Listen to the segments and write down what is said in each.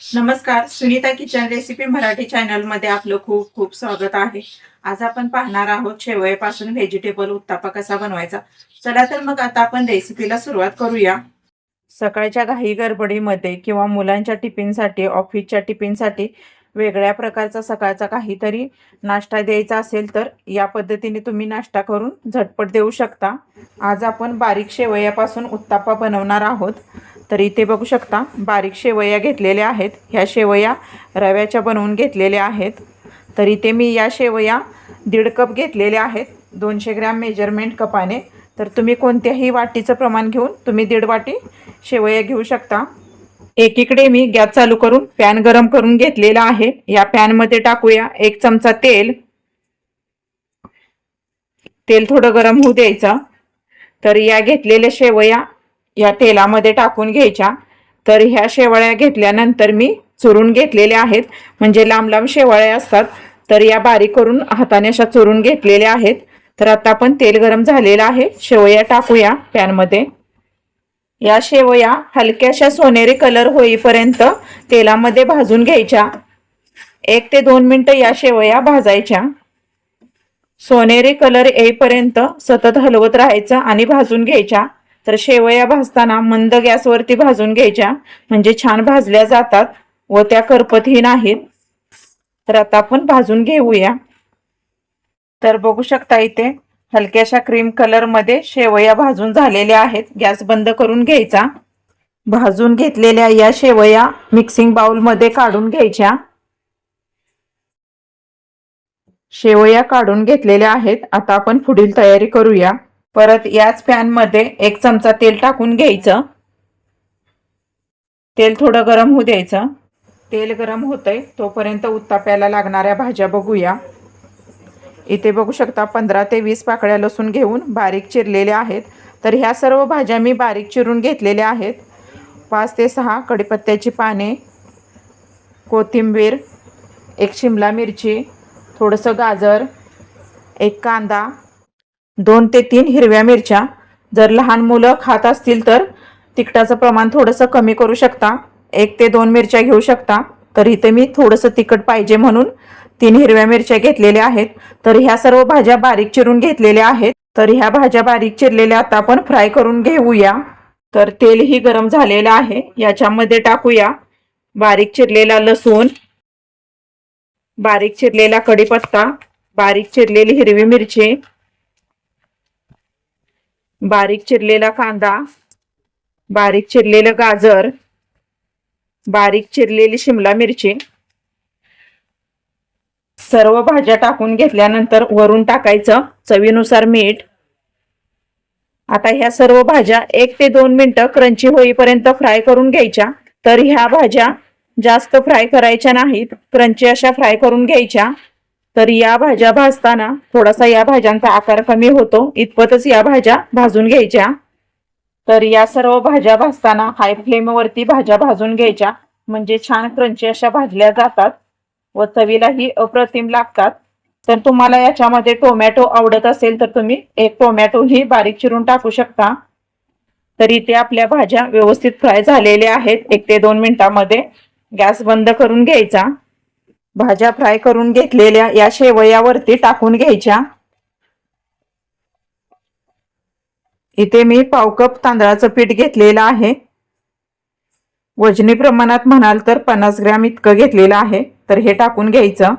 नमस्कार Sunita kitchen recipe Marathi चॅनलमध्ये आपलं खूप खूप स्वागत आहे. आज आपण पाहणार आहोत शेवयापासून व्हेजिटेबल उत्तापा कसा बनवायचा. चला तर मग आता आपण रेसिपीला सुरुवात करूया. सकाळच्या घाई गडबडीमध्ये किंवा मुलांच्या टिफिनसाठी ऑफिसच्या टिफिनसाठी वेगळ्या प्रकारचा सकाळचा काहीतरी नाश्ता द्यायचा असेल तर या पद्धतीने तुम्ही नाश्ता करून झटपट देऊ शकता. आज आपण बारीक शेवयापासून उत्तापा बनवणार आहोत. तर इथे बघू शकता बारीक शेवया घेतलेल्या आहेत. ह्या शेवया रव्याच्या बनवून घेतलेल्या आहेत. तर इथे मी या शेवया दीड कप घेतलेल्या आहेत. दोनशे ग्रॅम मेजरमेंट कपाने. तर तुम्ही कोणत्याही वाटीचं प्रमाण घेऊन तुम्ही दीड वाटी शेवया घेऊ शकता. एकीकडे मी गॅस चालू करून पॅन गरम करून घेतलेला आहे. या पॅनमध्ये टाकूया एक चमचा तेल. तेल थोडं गरम होऊ द्यायचं. तर या घेतलेल्या शेवया या तेलामध्ये टाकून घ्यायच्या. तर ह्या शेवाळ्या घेतल्यानंतर मी चुरून घेतलेल्या आहेत. म्हणजे लांब लांब शेवाळ्या असतात. तर या बारीक करून हाताने अशा चुरून घेतलेल्या आहेत. तर आता आपण तेल गरम झालेलं आहे. शेवया टाकूया पॅनमध्ये. या शेवया हलक्याशा सोनेरी कलर होईपर्यंत तेलामध्ये भाजून घ्यायच्या. एक ते दोन मिनटं या शेवया भाजायच्या. सोनेरी कलर येईपर्यंत सतत हलवत राहायचं आणि भाजून घ्यायच्या. तर शेवया भाजताना मंद गॅसवरती भाजून घ्यायच्या. म्हणजे छान भाजल्या जातात व त्या करपतही नाहीत. तर आता आपण भाजून घेऊया. तर बघू शकता इथे हलक्याशा क्रीम कलरमध्ये शेवया भाजून झालेल्या आहेत. गॅस बंद करून घ्यायचा. भाजून घेतलेल्या या शेवया मिक्सिंग बाउलमध्ये काढून घ्यायच्या. शेवया काढून घेतलेल्या आहेत. आता आपण पुढील तयारी करूया. परत याच पॅनमध्ये एक चमचा तेल टाकून घ्यायचं. तेल थोडं गरम होऊ द्यायचं. तेल गरम होतंय तोपर्यंत उत्ताप्याला लागणाऱ्या भाज्या बघूया. इथे बघू शकता पंधरा ते वीस पाकळ्या लसूण घेऊन बारीक चिरलेल्या आहेत. तर ह्या सर्व भाज्या मी बारीक चिरून घेतलेल्या आहेत. पाच ते सहा कडीपत्त्याची पाने कोथिंबीर एक शिमला मिरची थोडंसं गाजर एक कांदा दोन ते तीन हिरव्या मिरच्या. जर लहान मुलं खात असतील तर तिखटाचं प्रमाण थोडंसं कमी करू शकता. एक ते दोन मिरच्या घेऊ शकता. तर इथे मी थोडंसं तिखट पाहिजे म्हणून तीन हिरव्या मिरच्या घेतलेल्या आहेत. तर ह्या सर्व भाज्या बारीक चिरून घेतलेल्या आहेत. तर ह्या भाज्या बारीक चिरलेल्या आता आपण फ्राय करून घेऊया. तर तेलही गरम झालेलं आहे. याच्यामध्ये टाकूया. बारीक चिरलेला लसूण बारीक चिरलेला कढीपत्ता बारीक चिरलेली हिरवी मिरची बारीक चिरलेला कांदा बारीक चिरलेलं गाजर बारीक चिरलेली शिमला मिरची. सर्व भाज्या टाकून घेतल्यानंतर वरून टाकायचं चवीनुसार मीठ. आता ह्या सर्व भाज्या एक ते दोन मिनिटं क्रंची होईपर्यंत फ्राय करून घ्यायच्या. तर ह्या भाज्या जास्त फ्राय करायच्या नाहीत. क्रंची अशा फ्राय करून घ्यायच्या. तर या भाज्या भाजताना थोडासा या भाज्यांचा आकार कमी होतो. इतपतच या भाज्या भाजून घ्यायच्या. तर या सर्व भाज्या भाजताना हाय फ्लेमवरती भाज्या भाजून घ्यायच्या. म्हणजे छान क्रंची अशा भाजल्या जातात व चवीलाही अप्रतिम लागतात. तर तुम्हाला याच्यामध्ये टोमॅटो आवडत असेल तर तुम्ही एक टोमॅटोही बारीक चिरून टाकू शकता. तर इथे आपल्या भाज्या व्यवस्थित फ्राय झालेल्या आहेत. एक ते दोन मिनिटांमध्ये गॅस बंद करून घ्यायचा. भाज्या फ्राय करून घेतलेल्या या शेवयावरती टाकून घ्यायच्या. इथे मी पाव कप तांदळाचं पीठ घेतलेलं आहे. वजनी प्रमाणात म्हणाल तर पन्नास ग्रॅम इतकं घेतलेलं आहे तर हे टाकून घ्यायचं.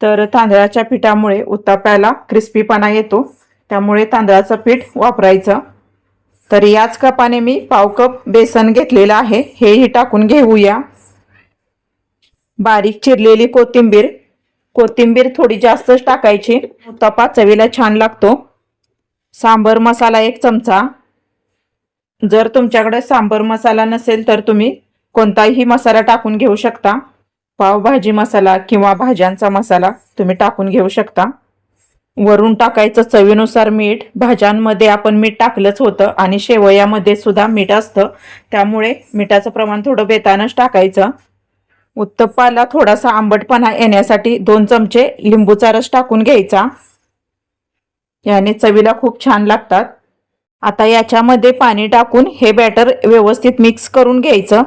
तर तांदळाच्या पिठामुळे उत्ताप्याला क्रिस्पीपणा येतो त्यामुळे तांदळाचं पीठ वापरायचं. तर याच कपाने मी पाव कप बेसन घेतलेलं आहे हेही टाकून घेऊया. बारीक चिरलेली कोथिंबीर. कोथिंबीर थोडी जास्तच टाकायची. तपा चवीला छान लागतो. सांबर मसाला एक चमचा. जर तुमच्याकडे सांबर मसाला नसेल तर तुम्ही कोणताही मसाला टाकून घेऊ शकता. पावभाजी मसाला किंवा भाज्यांचा मसाला तुम्ही टाकून घेऊ शकता. वरून टाकायचं चवीनुसार मीठ. भाज्यांमध्ये आपण मीठ टाकलंच होतं आणि शेवयामध्ये सुद्धा मीठ असतं. त्यामुळे मिठाचं प्रमाण थोडं बेतानच टाकायचं. उत्तप्पाला थोडासा आंबटपणा येण्यासाठी दोन चमचे लिंबूचा रस टाकून घ्यायचा. याने चवीला खूप छान लागतात. आता याच्यामध्ये पाणी टाकून हे बॅटर व्यवस्थित मिक्स करून घ्यायचं.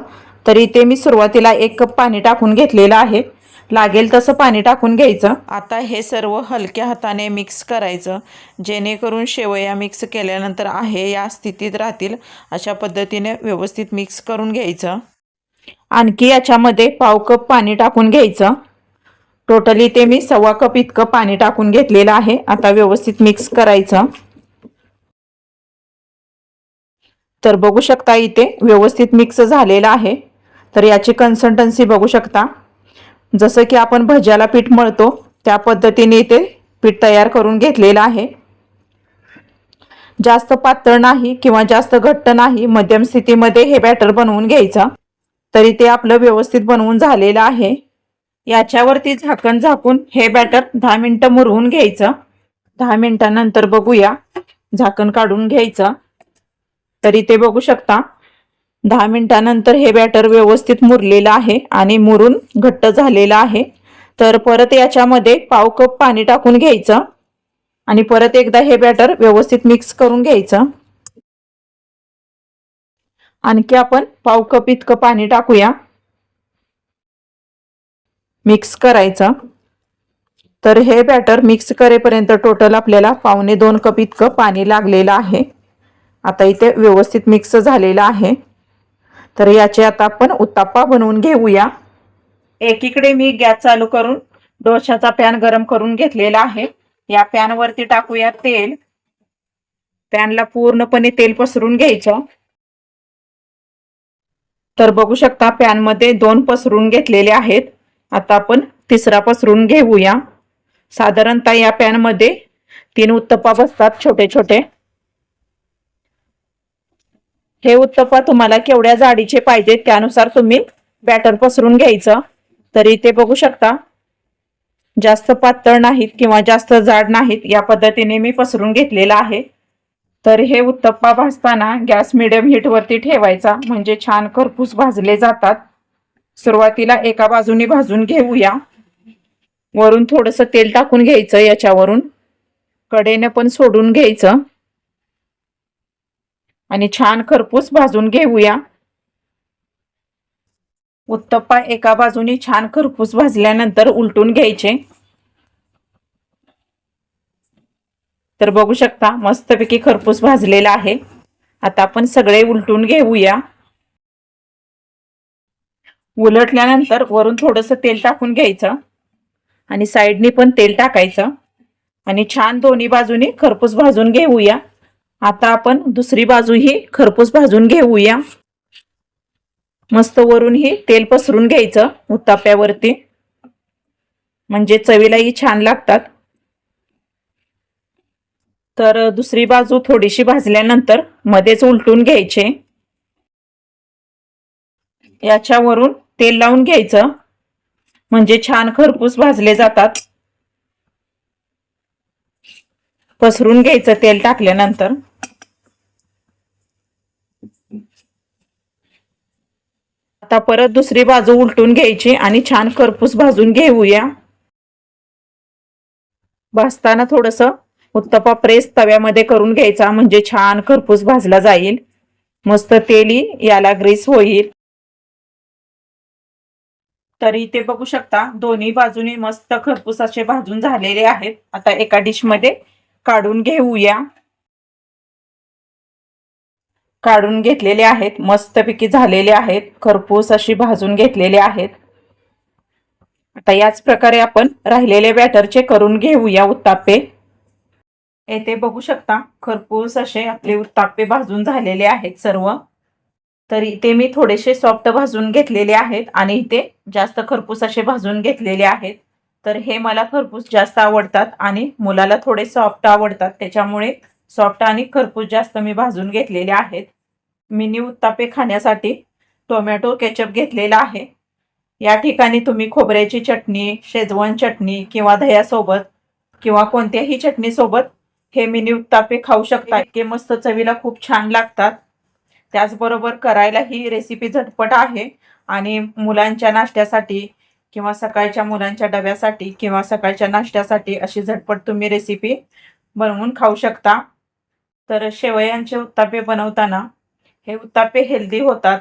तर इथे मी सुरुवातीला एक कप पाणी टाकून घेतलेलं आहे. लागेल तसं पाणी टाकून घ्यायचं. आता हे सर्व हलक्या हाताने मिक्स करायचं. जेणेकरून शेवया मिक्स केल्यानंतर आहे या स्थितीत राहतील. अशा पद्धतीने व्यवस्थित मिक्स करून घ्यायचं. आणखी याच्यामध्ये पाव कप पाणी टाकून घ्यायचं. टोटली ते मी सव्वा कप इतकं पाणी टाकून घेतलेलं आहे. आता व्यवस्थित मिक्स करायचं. तर बघू शकता इथे व्यवस्थित मिक्स झालेलं आहे. तर याची कन्सल्टन्सी बघू शकता. जसं की आपण भज्याला पीठ मळतो त्या पद्धतीने इथे पीठ तयार करून घेतलेलं आहे. जास्त पातळ नाही किंवा जास्त घट्ट नाही मध्यम स्थितीमध्ये हे बॅटर बनवून घ्यायचं. तरी ते आपलं व्यवस्थित बनवून झालेलं आहे. याच्यावरती झाकण झाकून हे बॅटर दहा मिनटं मुरवून घ्यायचं. दहा मिनिटानंतर बघूया. झाकण काढून घ्यायचं. तरी ते बघू शकता. दहा मिनिटानंतर हे बॅटर व्यवस्थित मुरलेलं आहे आणि मुरून घट्ट झालेलं आहे. तर परत याच्यामध्ये पाव कप पाणी टाकून घ्यायचं. आणि परत एकदा हे बॅटर व्यवस्थित मिक्स करून घ्यायचं. आणखी आपण पाव कप इतकं पाणी टाकूया. मिक्स करायचं. तर हे बॅटर मिक्स करेपर्यंत टोटल आपल्याला पावणे दोन कप इतकं पाणी लागलेलं आहे. आता इथे व्यवस्थित मिक्स झालेलं आहे. तर याचे आता आपण उत्ताप्पा बनवून घेऊया. एकीकडे मी गॅस चालू करून डोशाचा पॅन गरम करून घेतलेला आहे. या पॅनवरती टाकूया तेल. पॅनला पूर्णपणे तेल पसरून घ्यायचं. तर बघू शकता पॅनमध्ये दोन पसरून घेतलेले आहेत. आता आपण तिसरा पसरून घेऊया. साधारणतः या पॅनमध्ये तीन उत्तप्पा बसतात छोटे छोटे. हे उत्तप्पा तुम्हाला केवढ्या जाडीचे पाहिजे त्यानुसार तुम्ही बॅटर पसरून घ्यायचं. तरी ते बघू शकता जास्त पातळ नाहीत किंवा जास्त जाड नाहीत या पद्धतीने मी पसरून घेतलेला आहे. तर हे उत्तप्पा भाजताना गॅस मिडियम हीटवरती ठेवायचा. म्हणजे छान खरपूस भाजले जातात. सुरुवातीला एका बाजूने भाजून घेऊया. वरून थोडंसं तेल टाकून घ्यायचं याच्यावरून. कडेने पण सोडून घ्यायचं. आणि छान खरपूस भाजून घेऊया. उत्तप्पा एका बाजूने छान खरपूस भाजल्यानंतर उलटून घ्यायचे. तर बघू शकता मस्तपैकी खरपूस भाजलेला आहे. आता आपण सगळे उलटून घेऊया. उलटल्यानंतर वरून थोडस तेल टाकून घ्यायचं आणि साईडनी पण तेल टाकायचं. आणि छान दोन्ही बाजूनी खरपूस भाजून घेऊया. आता आपण दुसरी बाजूही खरपूस भाजून घेऊया. मस्त वरूनही तेल पसरून घ्यायचं उत्ताप्यावरती. म्हणजे चवीलाही छान लागतात. तर दुसरी बाजू थोडीशी भाजल्यानंतर मध्येच उलटून घ्यायचे. याच्यावरून तेल लावून घ्यायचं. म्हणजे छान खरपूस भाजले जातात. पसरून घ्यायचं तेल टाकल्यानंतर. आता परत दुसरी बाजू उलटून घ्यायची आणि छान खरपूस भाजून घेऊया. भाजताना थोडस उत्तपा प्रेस तव्यामध्ये करून घ्यायचा म्हणजे छान खरपूस भाजला जाईल. मस्त तेली याला ग्रीस होईल. तरी ते बघू शकता दोन्ही बाजूनी मस्त खरपूस असे भाजून झालेले आहेत. आता एका डिशमध्ये काढून घेऊया. काढून घेतलेले आहेत मस्तपैकी झालेले आहेत खरपूस अशी भाजून घेतलेले आहेत. आता याच प्रकारे आपण राहिलेले बॅटरचे करून घेऊया उत्तापे. येथे बघू शकता खरपूस असे आपले उत्तापे भाजून झालेले आहेत सर्व. तर इथे मी थोडेसे सॉफ्ट भाजून घेतलेले आहेत आणि इथे जास्त खरपूस असे भाजून घेतलेले आहेत. तर हे मला खरपूस जास्त आवडतात आणि मुलाला थोडे सॉफ्ट आवडतात. त्याच्यामुळे सॉफ्ट आणि खरपूस जास्त मी भाजून घेतलेले आहेत. मिनी उत्तापे खाण्यासाठी टोमॅटो केचप घेतलेला आहे. या ठिकाणी तुम्ही खोबऱ्याची चटणी शेजवान चटणी किंवा दह्यासोबत किंवा कोणत्याही चटणीसोबत हे मिनी उत्तापे खाऊ शकता. इतके मस्त चवीला खूप छान लागतात. त्याचबरोबर करायला ही रेसिपी झटपट आहे. आणि मुलांच्या नाश्त्यासाठी किंवा सकाळच्या मुलांच्या डब्यासाठी किंवा सकाळच्या नाश्त्यासाठी अशी झटपट तुम्ही रेसिपी बनवून खाऊ शकता. तर शेवयांचे उत्तापे बनवताना हे उत्तापे हेल्दी होतात.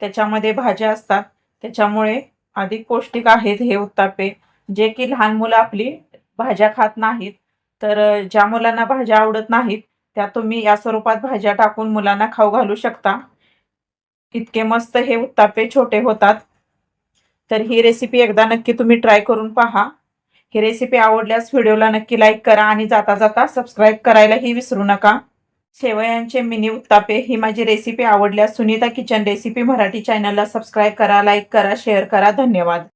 त्याच्यामध्ये भाज्या असतात. त्याच्यामुळे अधिक पौष्टिक आहेत हे उत्तापे. जे की लहान मुलं आपली भाज्या खात नाहीत तर ज्या मुलांना भाज्या आवडत नाहीत त्या तुम्ही या स्वरूपात भाज्या टाकून मुलांना खाऊ घालू शकता. इतके मस्त हे उत्तापे छोटे होतात. तर ही रेसिपी एकदा नक्की तुम्ही ट्राय करून पहा. ही रेसिपी आवडल्यास व्हिडिओला नक्की लाईक करा आणि जाता जाता सबस्क्राईब करायलाही विसरू नका. शेवयांचे मिनी उत्तापे ही माझी रेसिपी आवडल्यास सुनीता किचन रेसिपी मराठी चॅनलला सबस्क्राईब करा लाईक करा शेअर करा. धन्यवाद.